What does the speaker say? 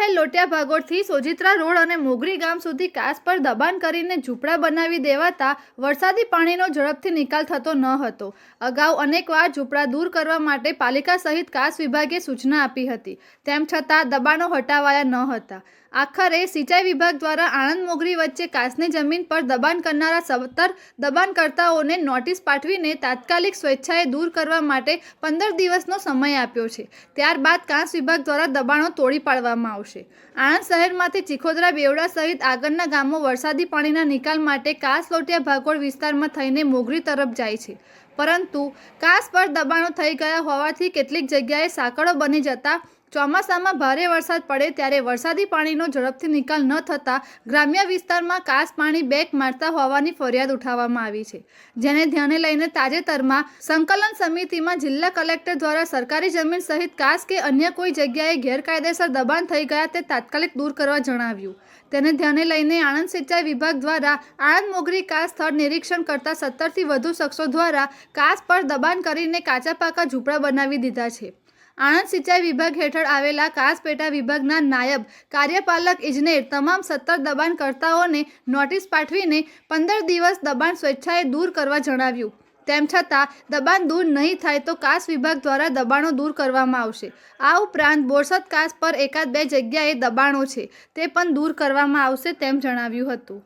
શહેર લોટિયા ભાગોળથી સોજિત્રા રોડ અને મોગરી ગામ સુધી કાસ પર દબાણ કરીને ઝૂંપડા બનાવી દેવાતા વરસાદી પાણીનો ઝડપથી નિકાલ થતો ન હતો. અગાઉ અનેકવાર ઝૂંપડા દૂર કરવા માટે પાલિકા સહિત કાસ વિભાગે સૂચના આપી હતી. તેમ છતાં દબાણો હટાવાયા ન હતા. આખરે સિંચાઈ વિભાગ દ્વારા આણંદ મોગરી વચ્ચે કાસની જમીન પર દબાણ કરનારા સત્તર દબાણકર્તાઓને નોટિસ પાઠવીને તાત્કાલિક સ્વેચ્છાએ દૂર કરવા માટે પંદર દિવસનો સમય આપ્યો છે. ત્યારબાદ કાંસ વિભાગ દ્વારા દબાણો તોડી પાડવામાં આવશે. આણંદ શહેરમાંથી ચિખોદરા બેવડા સહિત આગળના ગામો વરસાદી પાણીના નિકાલ માટે કાસ લોટિયા ભાગોળ વિસ્તારમાં થઈને મોગરી તરફ જાય છે. પરંતુ કાસ પર દબાણો થઈ ગયા હોવાથી કેટલીક જગ્યાએ સાંકળો બની જતા ચોમાસામાં ભારે વરસાદ પડે ત્યારે વરસાદી પાણીનો ઝડપથી નિકાલ ન થતાં ગ્રામ્ય વિસ્તારમાં કાસ પાણી બેક મારતા હોવાની ફરિયાદ ઉઠાવવામાં આવી છે. જેને ધ્યાને લઈને તાજેતરમાં સંકલન સમિતિમાં જિલ્લા કલેક્ટર દ્વારા સરકારી જમીન સહિત કાસ કે અન્ય કોઈ જગ્યાએ ગેરકાયદેસર દબાણ થઈ ગયા તે તાત્કાલિક દૂર કરવા જણાવ્યું. તેને ધ્યાને લઈને આણંદ સિંચાઈ વિભાગ દ્વારા આણંદ મોગરી કાસ સ્થળ નિરીક્ષણ કરતા સત્તરથી વધુ શખ્સો દ્વારા કાસ પર દબાણ કરીને કાચા પાકા ઝૂંપડા બનાવી દીધા છે. આણંદ સિંચાઈ વિભાગ હેઠળ આવેલા કાસ પેટા વિભાગના નાયબ કાર્યપાલક ઇજનેર તમામ સત્તર દબાણકર્તાઓને નોટિસ પાઠવીને પંદર દિવસ દબાણ સ્વેચ્છાએ દૂર કરવા જણાવ્યું. તેમ છતાં, દબાણ દૂર નહીં થાય તો કાસ વિભાગ દ્વારા દબાણો દૂર કરવામાં આવશે. આ ઉપરાંત બોરસદ કાસ પર એકાદ બે જગ્યાએ દબાણો છે, તે પણ દૂર કરવામાં આવશે તેમ જણાવ્યું હતું.